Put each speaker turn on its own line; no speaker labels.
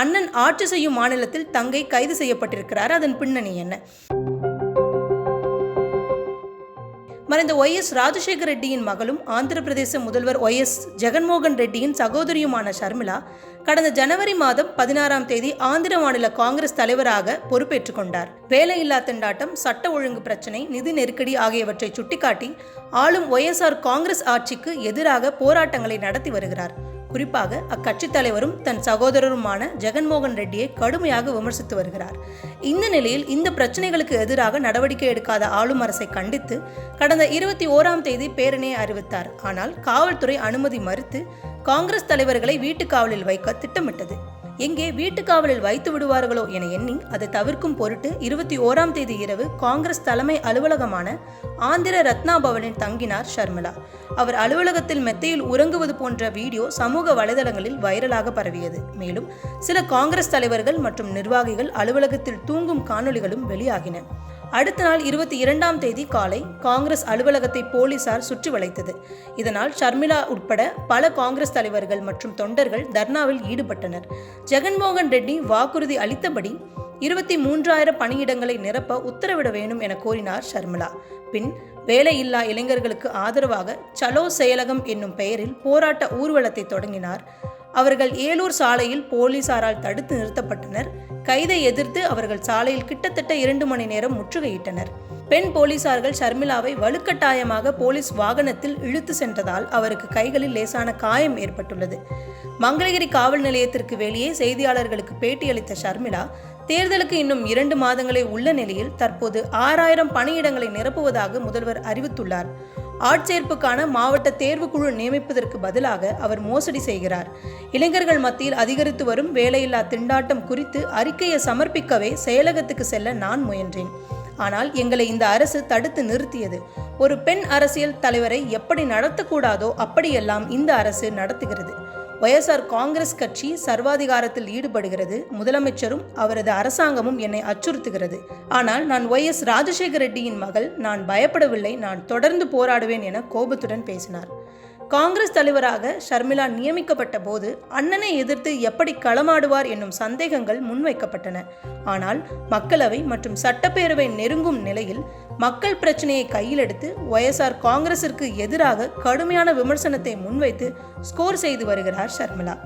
அண்ணன் ஆட்சி செய்யும் மாநிலத்தில் தங்கை கைது செய்யப்பட்டிருக்கிறார். அதன் பின்னணி என்ன? மறைந்த ஒய் எஸ் ராஜசேகர் ரெட்டியின் மகளும் ஆந்திர பிரதேச முதல்வர் ஒய் எஸ் ஜெகன்மோகன் ரெட்டியின் சகோதரியுமான ஷர்மிளா கடந்த ஜனவரி மாதம் பதினாறாம் தேதி ஆந்திர மாநில காங்கிரஸ் தலைவராக பொறுப்பேற்றுக் கொண்டார். வேலையில்லா திண்டாட்டம் சட்ட ஒழுங்கு பிரச்சினை நிதி நெருக்கடி ஆகியவற்றை சுட்டிக்காட்டி ஆளும் ஒய்எஸ்ஆர் காங்கிரஸ் ஆட்சிக்கு எதிராக போராட்டங்களை நடத்தி வருகிறார். குறிப்பாக அக்கட்சித் தலைவரும் தன் சகோதரருமான ஜெகன்மோகன் ரெட்டியை கடுமையாக விமர்சித்து வருகிறார். இந்த நிலையில் இந்த பிரச்சனைகளுக்கு எதிராக நடவடிக்கை எடுக்காத ஆளும் அரசை கண்டித்து கடந்த இருபத்தி ஓராம் தேதி பேரணியை அறிவித்தார். ஆனால் காவல்துறை அனுமதி மறுத்து காங்கிரஸ் தலைவர்களை வீட்டுக் காவலில் வைக்க திட்டமிட்டது. எங்கே வீட்டுக்காவலில் வைத்து விடுவார்களோ என எண்ணி அதை தவிர்க்கும் பொருட்டு இருபத்தி ஓராம் தேதி இரவு காங்கிரஸ் தலைமை அலுவலகமான ஆந்திர ரத்னா பவனில் தங்கினார் ஷர்மிளா. அவர் அலுவலகத்தில் மெத்தையில் உறங்குவது போன்ற வீடியோ சமூக வலைதளங்களில் வைரலாக பரவியது. மேலும் சில காங்கிரஸ் தலைவர்கள் மற்றும் நிர்வாகிகள் அலுவலகத்தில் தூங்கும் காணொளிகளும் வெளியாகின. அடுத்த நாள் இருபத்தி இரண்டாம் தேதி காலை காங்கிரஸ் அலுவலகத்தை போலீசார் சுற்றி வளைத்தது. இதனால் ஷர்மிளா உட்பட பல காங்கிரஸ் தலைவர்கள் மற்றும் தொண்டர்கள் தர்ணாவில் ஈடுபட்டனர். ஜெகன்மோகன் ரெட்டி வாக்குறுதி அளித்தபடி இருபத்தி மூன்றாயிரம் பணியிடங்களை நிரப்ப உத்தரவிட வேண்டும் என கோரினார் ஷர்மிளா. பின் வேலையில்லா இளைஞர்களுக்கு ஆதரவாக சலோ செயலகம் என்னும் பெயரில் போராட்ட ஊர்வலத்தை தொடங்கினார். அவர்கள் ஏலூர் சாலையில் போலீசாரால் தடுத்து நிறுத்தப்பட்டனர். கைதை எதிர்த்து அவர்கள் சாலையில் கிட்டத்தட்ட இரண்டு மணி நேரம் முற்றுகையிட்டனர். பெண் போலீசார்கள் ஷர்மிளாவை வலுக்கட்டாயமாக போலீஸ் வாகனத்தில் இழுத்து சென்றதால் அவருக்கு கைகளில் லேசான காயம் ஏற்பட்டுள்ளது. மங்களகிரி காவல் நிலையத்திற்கு வெளியே செய்தியாளர்களுக்கு பேட்டியளித்த ஷர்மிளா தேர்தலுக்கு இன்னும் இரண்டு மாதங்களே உள்ள நிலையில் தற்போது ஆறாயிரம் பணியிடங்களை நிரப்புவதாக முதல்வர் அறிவித்துள்ளார். ஆட்சேர்ப்புக்கான மாவட்ட தேர்வுக்குழு நியமிப்பதற்கு பதிலாக அவர் மோசடி செய்கிறார். இளைஞர்கள் மத்தியில் அதிகரித்து வரும் வேலையில்லா திண்டாட்டம் குறித்து அறிக்கையை சமர்ப்பிக்கவே செயலகத்துக்கு செல்ல நான் முயன்றேன். ஆனால் எங்களை இந்த அரசு தடுத்து நிறுத்தியது. ஒரு பெண் அரசியல் தலைவரை எப்படி நடத்தக்கூடாதோ அப்படியெல்லாம் இந்த அரசு நடத்துகிறது. ஒய்எஸ்ஆர் காங்கிரஸ் கட்சி சர்வாதிகாரத்தில் ஈடுபடுகிறது. முதலமைச்சரும் அவரது அரசாங்கமும் என்னை அச்சுறுத்துகிறது. ஆனால் நான் ஒய் எஸ் ராஜசேகர ரெட்டியின் மகள். நான் பயப்படவில்லை. நான் தொடர்ந்து போராடுவேன் என கோபத்துடன் பேசினார். காங்கிரஸ் தலைவராக ஷர்மிளா நியமிக்கப்பட்ட போது அண்ணனை எதிர்த்து எப்படி களமாடுவார் என்னும் சந்தேகங்கள் முன்வைக்கப்பட்டன. ஆனால் மக்களவை மற்றும் சட்டப்பேரவை நெருங்கும் நிலையில் மக்கள் பிரச்சனையை கையிலெடுத்து ஒய்எஸ்ஆர் காங்கிரசிற்கு எதிராக கடுமையான விமர்சனத்தை முன்வைத்து ஸ்கோர் செய்து வருகிறார் ஷர்மிளா.